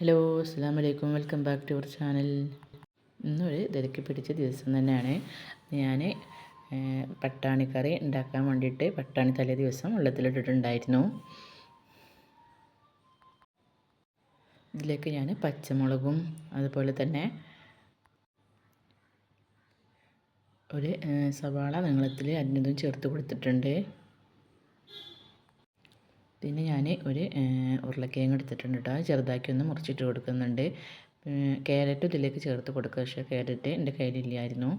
Hello അസ്സാം വലൈക്കും welcome back to our channel. ഇന്നൊരു തിരക്കി പിടിച്ച ദിവസം തന്നെയാണ്. ഞാൻ പട്ടാണിക്കറി ഉണ്ടാക്കാൻ വേണ്ടിയിട്ട് പട്ടാണി തലേ ദിവസം വെള്ളത്തിലിട്ടിട്ടുണ്ടായിരുന്നു ഇതിലേക്ക് ഞാൻ പച്ചമുളകും അതുപോലെ തന്നെ ഒരു സവാള നീളത്തിൽ അരിഞ്ഞതും ചേർത്ത് കൊടുത്തിട്ടുണ്ട്. പിന്നെ ഞാൻ ഒരു ഉരുളക്കിഴങ്ങ് എടുത്തിട്ടുണ്ട് കേട്ടോ ചെറുതാക്കി ഒന്ന് മുറിച്ചിട്ട് കൊടുക്കുന്നുണ്ട്. ക്യാരറ്റ് ഇതിലേക്ക് ചേർത്ത് കൊടുക്കുക. പക്ഷേ ക്യാരറ്റ് എന്റെ കയ്യിലില്ലായിരുന്നു.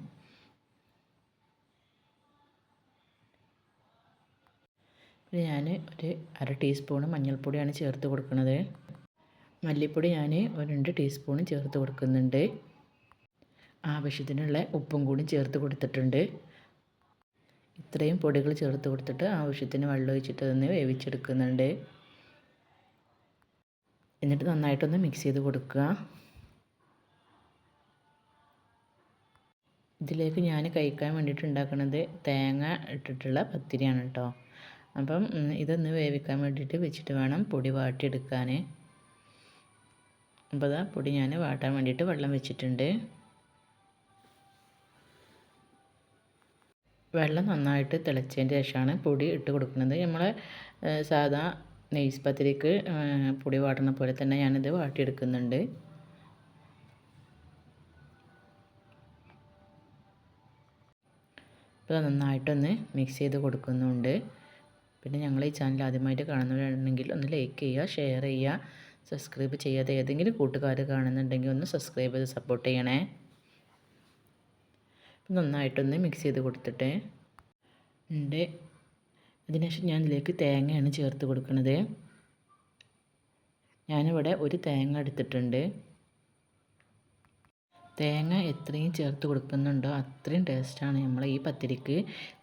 പിന്നെ ഞാൻ ഒരു അര ടീസ്പൂൺ മഞ്ഞൾപ്പൊടിയാണ് ചേർത്ത് കൊടുക്കുന്നത്. മല്ലിപ്പൊടി ഞാൻ ഒരു രണ്ട് ടീസ്പൂൺ ചേർത്ത് കൊടുക്കുന്നുണ്ട്. ആവശ്യത്തിനുള്ള ഉപ്പും കൂടി ചേർത്ത് കൊടുത്തിട്ടുണ്ട്. ഇത്രയും പൊടികൾ ചേർത്ത് കൊടുത്തിട്ട് ആവശ്യത്തിന് വെള്ളം ഒഴിച്ചിട്ട് തന്നെ വേവിച്ചെടുക്കുന്നുണ്ട്. എന്നിട്ട് നന്നായിട്ടൊന്ന് മിക്സ് ചെയ്ത് കൊടുക്കുക. ഇതിലേക്ക് ഞാൻ കഴിക്കാൻ വേണ്ടിയിട്ട് ഉണ്ടാക്കുന്നത് തേങ്ങ ഇട്ടിട്ടുള്ള പത്തിരിയാണ് കേട്ടോ. അപ്പം ഇതൊന്ന് വേവിക്കാൻ വേണ്ടിയിട്ട് വെച്ചിട്ട് വേണം പൊടി വാട്ടിയെടുക്കാൻ. അപ്പോൾ അതാ പൊടി ഞാൻ വാട്ടാൻ വേണ്ടിയിട്ട് വെള്ളം വെച്ചിട്ടുണ്ട്. വെള്ളം നന്നായിട്ട് തിളച്ചതിന് ശേഷമാണ് പൊടി ഇട്ട് കൊടുക്കുന്നത്. നമ്മൾ സാധാ നെയ്സ് പത്തിരിക്ക് പൊടി വാട്ടണ പോലെ തന്നെ ഞാനിത് വാട്ടിയെടുക്കുന്നുണ്ട്. ഇപ്പോൾ നന്നായിട്ടൊന്ന് മിക്സ് ചെയ്ത് കൊടുക്കുന്നുണ്ട്. പിന്നെ ഞങ്ങൾ ഈ ചാനൽ ആദ്യമായിട്ട് കാണുന്നവരാണെങ്കിൽ ഒന്ന് ലൈക്ക് ചെയ്യുക ഷെയർ ചെയ്യുക സബ്സ്ക്രൈബ് ചെയ്യാതെ ഏതെങ്കിലും കൂട്ടുകാർ കാണുന്നുണ്ടെങ്കിൽ ഒന്ന് സബ്സ്ക്രൈബ് ചെയ്ത് സപ്പോർട്ട് ചെയ്യണേ. നന്നായിട്ടൊന്ന് മിക്സ് ചെയ്ത് കൊടുത്തിട്ട്. ഉണ്ട് അതിനുശേഷം ഞാൻ ഇതിലേക്ക് തേങ്ങയാണ് ചേർത്ത് കൊടുക്കുന്നത് ഞാനിവിടെ ഒരു തേങ്ങ എടുത്തിട്ടുണ്ട്. തേങ്ങ എത്രയും ചേർത്ത് കൊടുക്കുന്നുണ്ടോ അത്രയും ടേസ്റ്റാണ് നമ്മൾ ഈ പത്തിരിക്ക്.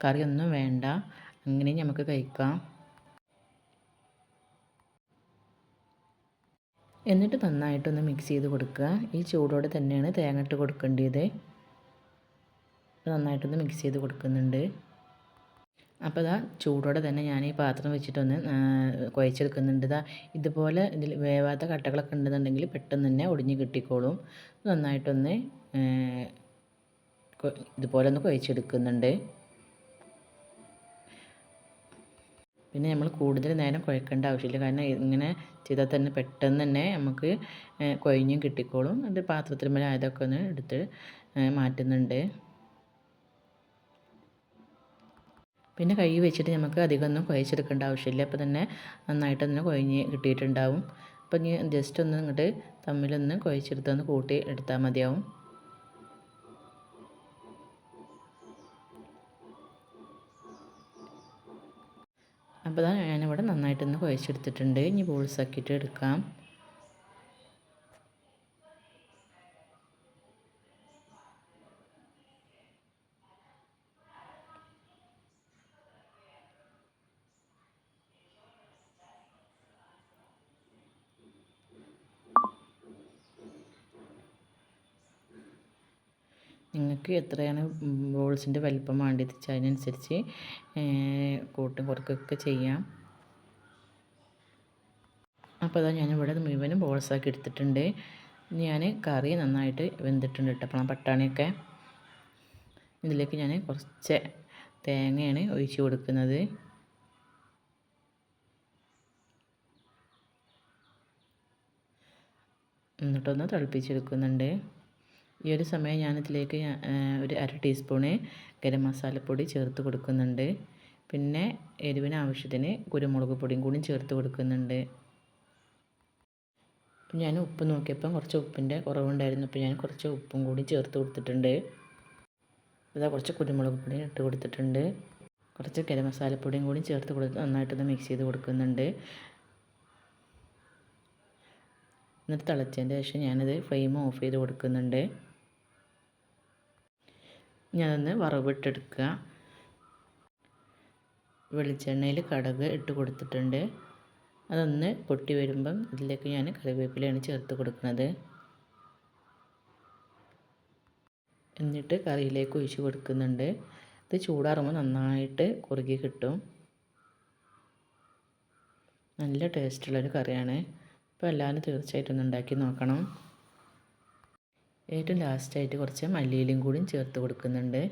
കറിയൊന്നും വേണ്ട. അങ്ങനെ നമുക്ക് കഴിക്കാം. എന്നിട്ട് നന്നായിട്ടൊന്ന് മിക്സ് ചെയ്ത് കൊടുക്കുക. ഈ ചൂടോടെ തന്നെയാണ് തേങ്ങ ഇട്ട് കൊടുക്കേണ്ടത് നന്നായിട്ടൊന്ന് മിക്സ് ചെയ്ത് കൊടുക്കുന്നുണ്ട്. അപ്പോൾ ഇതാ ചൂടോടെ തന്നെ ഞാൻ ഈ പാത്രം വെച്ചിട്ടൊന്ന് കുഴച്ചെടുക്കുന്നുണ്ട്. ഇതാ ഇതുപോലെ ഇതിൽ വേവാത്ത കട്ടകളൊക്കെ ഉണ്ടെന്നുണ്ടെങ്കിൽ പെട്ടെന്ന് തന്നെ ഒടിഞ്ഞ് കിട്ടിക്കോളും. നന്നായിട്ടൊന്ന് ഇതുപോലെ ഒന്ന് കുഴച്ചെടുക്കുന്നുണ്ട്. പിന്നെ നമ്മൾ കൂടുതൽ നേരം കുഴക്കേണ്ട ആവശ്യമില്ല. കാരണം ഇങ്ങനെ ചെയ്താൽ തന്നെ പെട്ടെന്ന് തന്നെ നമുക്ക് കുഴഞ്ഞും കിട്ടിക്കോളും. അത് പാത്രത്തിൽ മേലെ ആയതൊക്കെ ഒന്ന് എടുത്ത് മാറ്റുന്നുണ്ട്. പിന്നെ കൈ വെച്ചിട്ട് നമുക്ക് അധികമൊന്നും കുഴച്ചെടുക്കേണ്ട ആവശ്യമില്ല. അപ്പോൾ തന്നെ നന്നായിട്ട് തന്നെ കുഴഞ്ഞ് കിട്ടിയിട്ടുണ്ടാവും. അപ്പോൾ ഇനി ജസ്റ്റ് ഒന്ന് ഇങ്ങോട്ട് തമ്മിലൊന്ന് കുഴച്ചെടുത്തൊന്ന് കൂട്ടി എടുത്താൽ മതിയാവും. അപ്പോൾ ഞാനിവിടെ നന്നായിട്ടൊന്ന് കുഴച്ചെടുത്തിട്ടുണ്ട്. ഇനി ബോൾസാക്കിയിട്ട് എടുക്കാം. നിങ്ങൾക്ക് എത്രയാണ് ബോൾസിന്റെ വലിപ്പം വേണ്ടത് അതിനനുസരിച്ച് കൂട്ടും കുറക്കൊക്കെ ചെയ്യാം. അപ്പോൾ അതാ ഞാനിവിടെ മുഴുവനും ബോൾസാക്കി എടുത്തിട്ടുണ്ട്. ഞാൻ കറി നന്നായിട്ട് വെന്തിട്ടുണ്ട് കേട്ടോ പട്ടാണിയൊക്കെ. ഇതിലേക്ക് ഞാൻ കുറച്ച് തേങ്ങയാണ് ഒഴിച്ച് കൊടുക്കുന്നത്. എന്നിട്ടൊന്ന് തിളപ്പിച്ചെടുക്കുന്നുണ്ട്. ഈ ഒരു സമയം ഞാനിതിലേക്ക് ഒരു അര ടീസ്പൂണ് ഗരം മസാലപ്പൊടി ചേർത്ത് കൊടുക്കുന്നുണ്ട്. പിന്നെ എരിവിന് ആവശ്യത്തിന് കുരുമുളക് പൊടിയും കൂടി ചേർത്ത് കൊടുക്കുന്നുണ്ട്. ഞാൻ ഉപ്പ് നോക്കിയപ്പം കുറച്ച് ഉപ്പിന്റെ കുറവുണ്ടായിരുന്നു. അപ്പോൾ ഞാൻ കുറച്ച് ഉപ്പും കൂടി ചേർത്ത് കൊടുത്തിട്ടുണ്ട്. ഇതാ കുറച്ച് കുരുമുളക് പൊടി ഇട്ട് കൊടുത്തിട്ടുണ്ട്. കുറച്ച് ഗരം മസാലപ്പൊടിയും കൂടി ചേർത്ത് കൊടുത്ത് നന്നായിട്ടൊന്ന് മിക്സ് ചെയ്ത് കൊടുക്കുന്നുണ്ട്. എന്നിട്ട് തിളച്ചതിന്റെ ശേഷം ഞാനത് ഫ്ലെയിം ഓഫ് ചെയ്ത് കൊടുക്കുന്നുണ്ട്. ഞാനൊന്ന് വറവിട്ടെടുക്കുക. വെളിച്ചെണ്ണയിൽ കടുക് ഇട്ട് കൊടുത്തിട്ടുണ്ട്. അതൊന്ന് പൊട്ടി വരുമ്പം ഇതിലേക്ക് ഞാൻ കറിവേപ്പിലയാണ് ചേർത്ത് കൊടുക്കുന്നത്. എന്നിട്ട് കറിയിലേക്ക് ഒഴിച്ച് കൊടുക്കുന്നുണ്ട്. ഇത് ചൂടാറുമ്പോൾ നന്നായിട്ട് കുറുകി കിട്ടും. നല്ല ടേസ്റ്റുള്ളൊരു കറിയാണ്. അപ്പോൾ എല്ലാവരും തീർച്ചയായിട്ടും ഒന്ന് ഉണ്ടാക്കി നോക്കണം. ഏറ്റവും ലാസ്റ്റായിട്ട് കുറച്ച് മല്ലിയിലും കൂടി ചേർത്ത് കൊടുക്കുന്നുണ്ട്.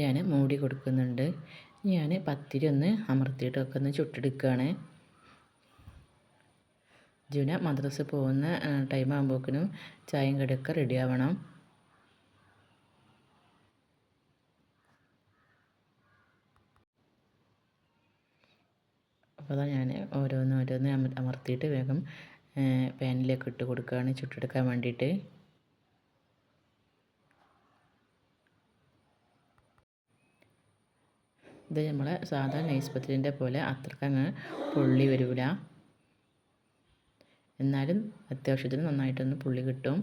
ഞാൻ മൂടി കൊടുക്കുന്നുണ്ട്. ഞാൻ പത്തിരി ഒന്ന് അമർത്തിയിട്ടൊക്കെ ഒന്ന് ചുട്ടെടുക്കുകയാണ് ജുന മദ്രസ പോകുന്ന ടൈം ആകുമ്പോഴേക്കിനും ചായയും കടിയൊക്കെ റെഡി ആവണം. അപ്പോൾ അതാ ഞാൻ ഓരോന്ന് ഓരോന്ന് അമർത്തിയിട്ട് വേഗം പാനിലേക്ക് ഇട്ട് കൊടുക്കുകയാണ്. ചുട്ടെടുക്കാൻ വേണ്ടിയിട്ട്. ഇത് നമ്മൾ സാധാ നൈസ് പത്തിരിന്റെ പോലെ അത്രക്കങ്ങ് പുള്ളി വരില്ല എന്നാലും അത്യാവശ്യത്തിന് നന്നായിട്ടൊന്ന് പുള്ളി കിട്ടും.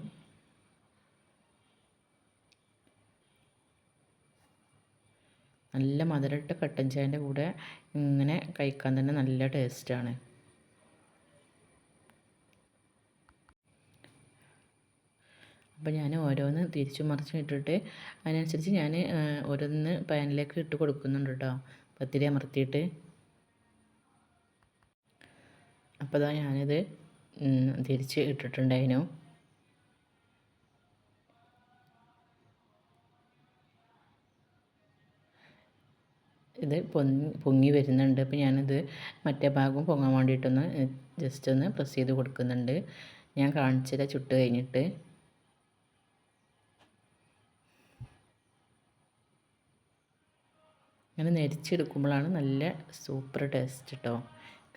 നല്ല മധുരമിട്ട കട്ടൻ ചായന്റെ കൂടെ ഇങ്ങനെ കഴിക്കാൻ തന്നെ നല്ല ടേസ്റ്റാണ്. അപ്പോൾ ഞാൻ ഓരോന്ന് തിരിച്ചു മറിച്ചും ഇട്ടിട്ട് അതിനനുസരിച്ച് ഞാൻ ഓരോന്ന് പാനിലേക്ക് ഇട്ട് കൊടുക്കുന്നുണ്ട് കേട്ടോ. പത്തിരി അമർത്തിയിട്ട്. അപ്പോൾ അതാ ഞാനിത് തിരിച്ച് ഇട്ടിട്ടുണ്ടായിരുന്നു. ഇത് പൊങ്ങി പൊങ്ങി വരുന്നുണ്ട്. അപ്പോൾ ഞാനിത് മറ്റേ ഭാഗം പൊങ്ങാൻ വേണ്ടിയിട്ടൊന്ന് ജസ്റ്റ് ഒന്ന് പ്രസ് ചെയ്ത് കൊടുക്കുന്നുണ്ട്. ഞാൻ കാണിച്ചില്ല ചുട്ട് കഴിഞ്ഞിട്ട്. അങ്ങനെ നെരിച്ചെടുക്കുമ്പോഴാണ് നല്ല സൂപ്പർ ടേസ്റ്റ് കേട്ടോ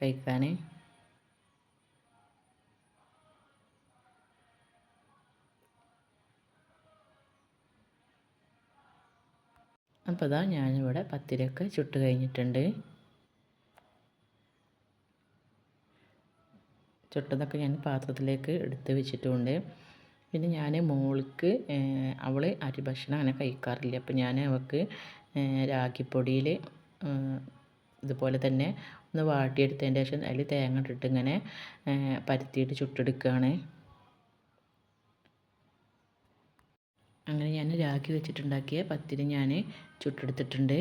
കഴിക്കാൻ അപ്പോൾ ഇതാ ഞാനിവിടെ പത്തിരയൊക്കെ ചുട്ട് കഴിഞ്ഞിട്ടുണ്ട്. ചുട്ടതൊക്കെ ഞാൻ പാത്രത്തിലേക്ക് എടുത്ത് വെച്ചിട്ടുണ്ട്. പിന്നെ ഞാൻ മോൾക്ക് അവൾ അരി ഭക്ഷണം അങ്ങനെ കഴിക്കാറില്ല. അപ്പോൾ ഞാൻ അവൾക്ക് രാഗിപ്പൊടിയിൽ ഇതുപോലെ തന്നെ ഒന്ന് വാട്ടിയെടുത്തതിന്റെ ശേഷം അതിൽ തേങ്ങ ഇട്ടിട്ട് ഇങ്ങനെ പരത്തിയിട്ട് ചുട്ടെടുക്കുകയാണ് അങ്ങനെ ഞാൻ രാഖി വെച്ചിട്ടുണ്ടാക്കിയ പത്തിരി ഞാൻ ചുട്ടെടുത്തിട്ടുണ്ട്.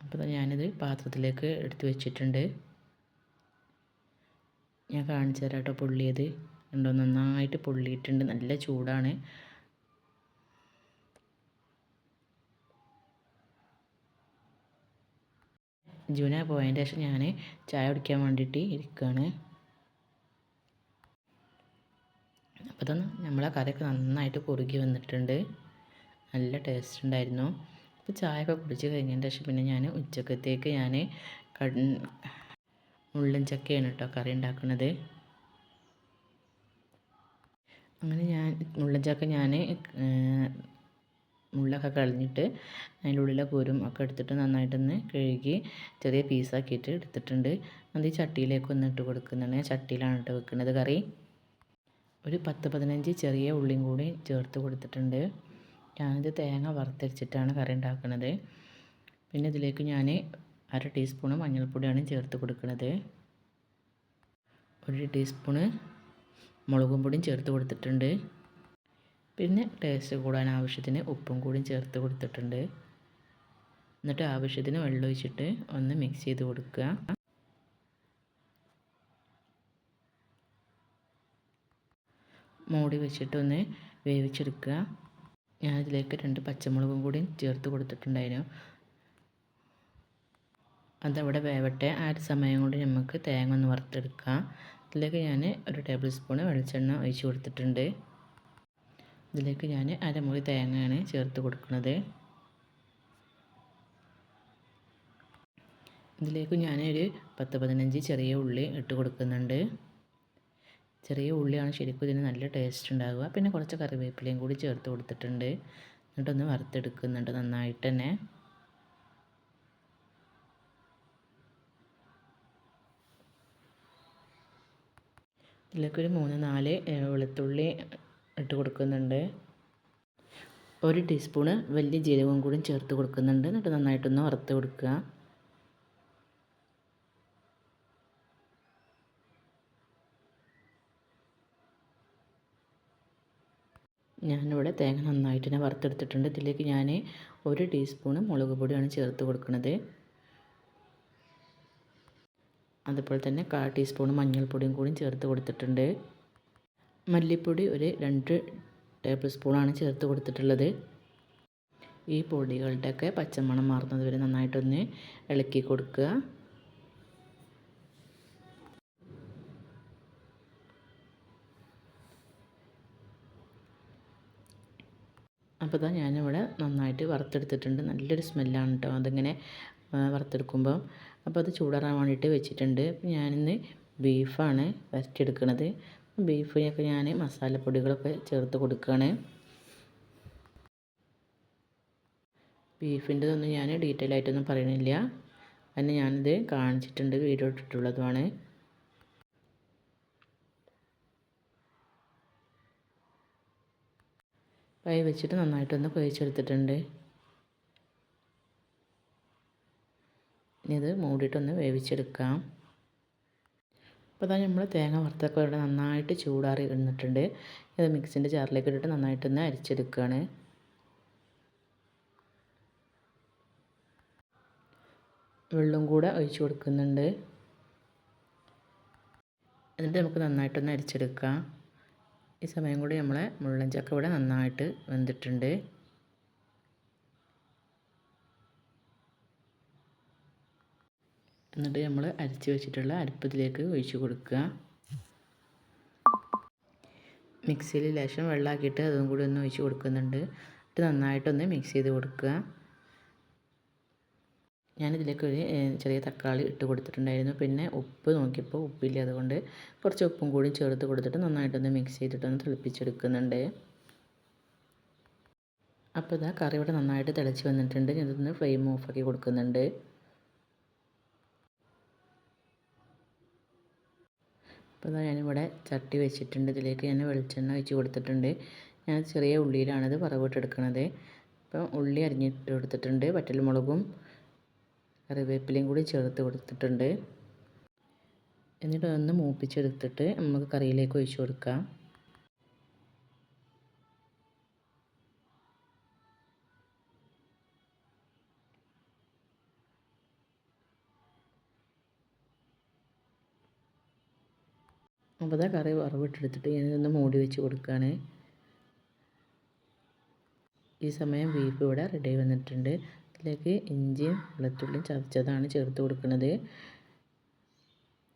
അപ്പോൾ ഞാനിത് പാത്രത്തിലേക്ക് എടുത്ത് വെച്ചിട്ടുണ്ട്. ഞാൻ കാണിച്ചു തരാം കേട്ടോ പൊള്ളിയത്. ഉണ്ടോ നന്നായിട്ട് പൊള്ളിയിട്ടുണ്ട്. നല്ല ചൂടാണ്. ജൂന പോയതിന്റെ ശേഷം ഞാൻ ചായ കുടിക്കാൻ വേണ്ടിയിട്ട് ഇരിക്കുകയാണ്. അപ്പോൾ തന്നെ നമ്മളെ കറിയൊക്കെ നന്നായിട്ട് കുറുകി വന്നിട്ടുണ്ട്. നല്ല ടേസ്റ്റ് ഉണ്ടായിരുന്നു. അപ്പോൾ ഒക്കെ കുടിച്ച് കഴിഞ്ഞതിന്റെ ശേഷം പിന്നെ ഞാൻ ഉച്ചക്കത്തേക്ക് ഞാൻ മുള്ളൻ ചക്കയാണ് കേട്ടോ കറി ഉണ്ടാക്കുന്നത്. അങ്ങനെ ഞാൻ മുള്ളൻ ചക്ക ഞാൻ മുള്ളൊക്കെ കളഞ്ഞിട്ട് അതിന്റെ ഉള്ളിലെ കുരും ഒക്കെ എടുത്തിട്ട് നന്നായിട്ടൊന്ന് കഴുകി ചെറിയ പീസാക്കിയിട്ട് എടുത്തിട്ടുണ്ട്. അത് ഈ ചട്ടിയിലേക്ക് ഒന്ന് ഇട്ട് കൊടുക്കുന്നുണ്ട് ചട്ടിയിലാണ് ഇട്ട് വെക്കുന്നത് കറി. ഒരു പത്ത് പതിനഞ്ച് ചെറിയ ഉള്ളിയും കൂടി ചേർത്ത് കൊടുത്തിട്ടുണ്ട്. ഞാനിത് തേങ്ങ വറുത്തരച്ചിട്ടാണ് കറി ഉണ്ടാക്കുന്നത്. പിന്നെ ഇതിലേക്ക് ഞാൻ അര ടീസ്പൂണ് മഞ്ഞൾപ്പൊടിയാണ് ചേർത്ത് കൊടുക്കുന്നത്. ഒരു ടീസ്പൂണ് മുളകും പൊടിയും ചേർത്ത് കൊടുത്തിട്ടുണ്ട്. പിന്നെ ടേസ്റ്റ് കൂടാൻ ആവശ്യത്തിന് ഉപ്പും കൂടി ചേർത്ത് കൊടുത്തിട്ടുണ്ട്. എന്നിട്ട് ആവശ്യത്തിന് വെള്ളം ഒഴിച്ചിട്ട് ഒന്ന് മിക്സ് ചെയ്ത് കൊടുക്കുക. മൂടി വെച്ചിട്ടൊന്ന് വേവിച്ചെടുക്കുക. ഞാൻ ഞാനിതിലേക്ക് രണ്ട് പച്ചമുളകും കൂടി ചേർത്ത് കൊടുത്തിട്ടുണ്ടായിരുന്നു. അതവിടെ വേവട്ടെ. ആ ഒരു സമയം കൊണ്ട് നമുക്ക് തേങ്ങ ഒന്ന് വറുത്തെടുക്കാം. ഇതിലേക്ക് ഞാൻ ഒരു ടേബിൾ സ്പൂൺ വെളിച്ചെണ്ണ ഒഴിച്ച് കൊടുത്തിട്ടുണ്ട്. ഇതിലേക്ക് ഞാൻ അരമുറി തേങ്ങയാണ് ചേർത്ത് കൊടുക്കുന്നത്. ഇതിലേക്ക് ഞാൻ ഒരു പത്ത് പതിനഞ്ച് ചെറിയ ഉള്ളി ഇട്ട് കൊടുക്കുന്നുണ്ട്. ചെറിയ ഉള്ളിയാണ് ശരിക്കും ഇതിന് നല്ല ടേസ്റ്റ് ഉണ്ടാകുക പിന്നെ കുറച്ച് കറിവേപ്പിലയും കൂടി ചേർത്ത് കൊടുത്തിട്ടുണ്ട്. എന്നിട്ടൊന്ന് വറുത്തെടുക്കുന്നുണ്ട് നന്നായിട്ട് തന്നെ. ഇതിലേക്കൊരു മൂന്ന് നാല് വെളുത്തുള്ളി ഇട്ട് കൊടുക്കുന്നുണ്ട്. ഒരു ടീസ്പൂണ് വലിയ ജീരകവും കൂടി ചേർത്ത് കൊടുക്കുന്നുണ്ട്. എന്നിട്ട് നന്നായിട്ടൊന്ന് വറുത്ത് കൊടുക്കുക. ഞാനിവിടെ തേങ്ങ നന്നായിട്ട് തന്നെ വറുത്തെടുത്തിട്ടുണ്ട്. ഇതിലേക്ക് ഞാൻ ഒരു ടീസ്പൂണ് മുളക് പൊടിയാണ് ചേർത്ത് കൊടുക്കുന്നത് അതുപോലെ തന്നെ കാൽ ടീസ്പൂൺ മഞ്ഞൾപ്പൊടിയും കൂടി ചേർത്ത് കൊടുത്തിട്ടുണ്ട്. മല്ലിപ്പൊടി ഒരു രണ്ട് ടേബിൾ സ്പൂണാണ് ചേർത്ത് കൊടുത്തിട്ടുള്ളത്. ഈ പൊടികളുടെയൊക്കെ പച്ചമണം മാറുന്നത് വരെ നന്നായിട്ടൊന്ന് ഇളക്കി കൊടുക്കുക. അപ്പോൾ ഇതാ ഞാനിവിടെ നന്നായിട്ട് വറുത്തെടുത്തിട്ടുണ്ട്. നല്ലൊരു സ്മെല്ലാണ് കേട്ടോ അതിങ്ങനെ വറുത്തെടുക്കുമ്പം. അപ്പോൾ അത് ചൂടാറാൻ വേണ്ടിയിട്ട് വെച്ചിട്ടുണ്ട്. ഞാനിന്ന് ബീഫാണ് വരട്ടിയെടുക്കുന്നത് ബീഫിനൊക്കെ ഞാൻ മസാലപ്പൊടികളൊക്കെ ചേർത്ത് കൊടുക്കുകയാണ് ബീഫിന്റെതൊന്നും ഞാൻ ഡീറ്റെയിൽ ആയിട്ടൊന്നും പറയണില്ല. അതിന് ഞാനിത് കാണിച്ചിട്ടുണ്ട് വീഡിയോ ഇട്ടിട്ടുള്ളതുമാണ്. കൈ വെച്ചിട്ട് നന്നായിട്ടൊന്ന് കുഴച്ചെടുത്തിട്ടുണ്ട്. ഇനി ഇത് മൂടിയിട്ടൊന്ന് വേവിച്ചെടുക്കാം. അപ്പോൾ അതാ നമ്മൾ തേങ്ങ വറുത്തൊക്കെ ഇവിടെ നന്നായിട്ട് ചൂടാറി ഇടുന്നിട്ടുണ്ട്. ഇത് മിക്സിന്റെ ജാറിലേക്ക് ഇട്ടിട്ട് നന്നായിട്ടൊന്ന് അരിച്ചെടുക്കുകയാണ്. വെള്ളം കൂടെ ഒഴിച്ചു കൊടുക്കുന്നുണ്ട്. എന്നിട്ട് നമുക്ക് നന്നായിട്ടൊന്ന് അരിച്ചെടുക്കാം. ഈ സമയം കൂടി നമ്മളെ മുള്ളൻ ചക്ക ഇവിടെ നന്നായിട്ട് വെന്തിട്ടുണ്ട്. എന്നിട്ട് നമ്മൾ അരച്ച് വെച്ചിട്ടുള്ള അരിപ്പത്തിലേക്ക് ഒഴിച്ച് കൊടുക്കുക. മിക്സിയിൽ ലേശം വെള്ളമാക്കിയിട്ട് അതും കൂടി ഒന്ന് ഒഴിച്ച് കൊടുക്കുന്നുണ്ട്. എന്നിട്ട് നന്നായിട്ടൊന്ന് മിക്സ് ചെയ്ത് കൊടുക്കുക. ഞാനിതിലേക്ക് ഒരു ചെറിയ തക്കാളി ഇട്ട് കൊടുത്തിട്ടുണ്ടായിരുന്നു. പിന്നെ ഉപ്പ് നോക്കിയപ്പോൾ ഉപ്പില്ല. അതുകൊണ്ട് കുറച്ച് ഉപ്പും കൂടി ചേർത്ത് കൊടുത്തിട്ട് നന്നായിട്ടൊന്ന് മിക്സ് ചെയ്തിട്ടൊന്ന് തിളപ്പിച്ചെടുക്കുന്നുണ്ട്. അപ്പോൾ ഇതാ കറി ഇവിടെ നന്നായിട്ട് തിളച്ച് വന്നിട്ടുണ്ട്. ഞാനിതൊന്ന് ഫ്ലെയിം ഓഫാക്കി കൊടുക്കുന്നുണ്ട്. അപ്പോൾ ഇതാ ഞാനിവിടെ ചട്ടി വെച്ചിട്ടുണ്ട്. ഇതിലേക്ക് ഞാൻ വെളിച്ചെണ്ണ ഒഴിച്ച് കൊടുത്തിട്ടുണ്ട്. ഞാൻ ചെറിയ ഉള്ളിയിലാണിത് വറവിട്ടെടുക്കണത് അപ്പോൾ ഉള്ളി അരിഞ്ഞിട്ട് കൊടുത്തിട്ടുണ്ട്. വറ്റൽമുളകും കറിവേപ്പിലയും കൂടി ചേർത്ത് കൊടുത്തിട്ടുണ്ട്. എന്നിട്ട് ഒന്ന് മൂപ്പിച്ചെടുത്തിട്ട് നമുക്ക് കറിയിലേക്ക് ഒഴിച്ച് കൊടുക്കാം. അപ്പോൾ അതാ കറി വറവിട്ടെടുത്തിട്ട് ഞാനിതൊന്ന് മൂടി വെച്ച് കൊടുക്കുകയാണ് ഈ സമയം ബീഫ് ഇവിടെ റെഡി വന്നിട്ടുണ്ട്. അതിലേക്ക് ഇഞ്ചിയും വെളുത്തുള്ളിയും ചതച്ചതാണ് ചേർത്ത് കൊടുക്കുന്നത്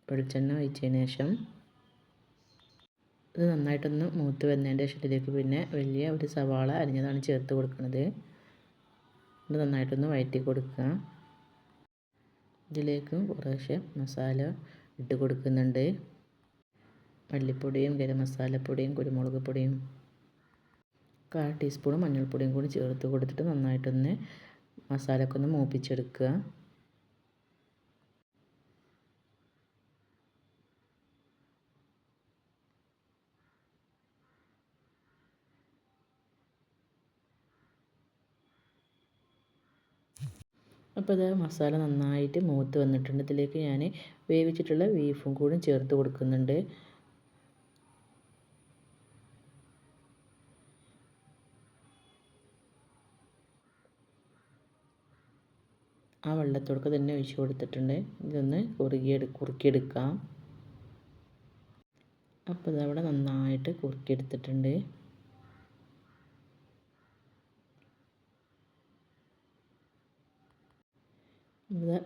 വെളിച്ചെണ്ണ ഒഴിച്ചതിന് ശേഷം ഇത് നന്നായിട്ടൊന്ന് മൂത്ത് വന്നതിന്റെ ശേഷം ഇതിലേക്ക് പിന്നെ വലിയ ഒരു സവാള അരിഞ്ഞതാണ് ചേർത്ത് കൊടുക്കുന്നത് ഇത് നന്നായിട്ടൊന്ന് വഴറ്റി കൊടുക്കുക. ഇതിലേക്ക് കുറേശ്ശെ മസാല ഇട്ട് കൊടുക്കുന്നുണ്ട്. മല്ലിപ്പൊടിയും ഗരം മസാലപ്പൊടിയും കുരുമുളക് പൊടിയും കാൽ ടീസ്പൂൺ മഞ്ഞൾപ്പൊടിയും കൂടി ചേർത്ത് കൊടുത്തിട്ട് നന്നായിട്ടൊന്ന് മസാലയൊക്കെ ഒന്ന് മൂപ്പിച്ചെടുക്കുക. അപ്പോൾ ഇത് മസാല നന്നായിട്ട് മൂത്ത് വന്നിട്ടുണ്ട്. ഇതിലേക്ക് ഞാൻ വേവിച്ചിട്ടുള്ള ബീഫും കൂടി ചേർത്ത് കൊടുക്കുന്നുണ്ട്. ആ വെള്ളത്തോടൊക്കെ തന്നെ ഒഴിച്ച് കൊടുത്തിട്ടുണ്ട്. ഇതൊന്ന് കുറുകിയെടു കുറുക്കിയെടുക്കാം. അപ്പോൾ ഇതവിടെ നന്നായിട്ട് കുറുക്കിയെടുത്തിട്ടുണ്ട്.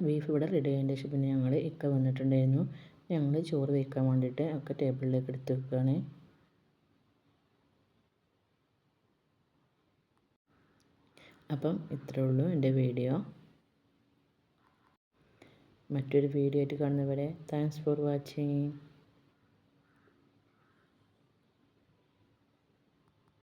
ബീഫ് ഇവിടെ റെഡി ആയതിന്റെ ശേഷം പിന്നെ ഞങ്ങൾ ഇക്ക വന്നിട്ടുണ്ടായിരുന്നു. ഞങ്ങൾ ചോറ് വയ്ക്കാൻ വേണ്ടിയിട്ട് ഒക്കെ ടേബിളിലേക്ക് എടുത്ത് വെക്കുകയാണ് അപ്പം ഇത്രയേ ഉള്ളൂ എന്റെ വീഡിയോ മറ്റൊരു വീഡിയോ ആയിട്ട് കാണുന്നവരെ താങ്ക്സ് ഫോർ വാച്ചിങ്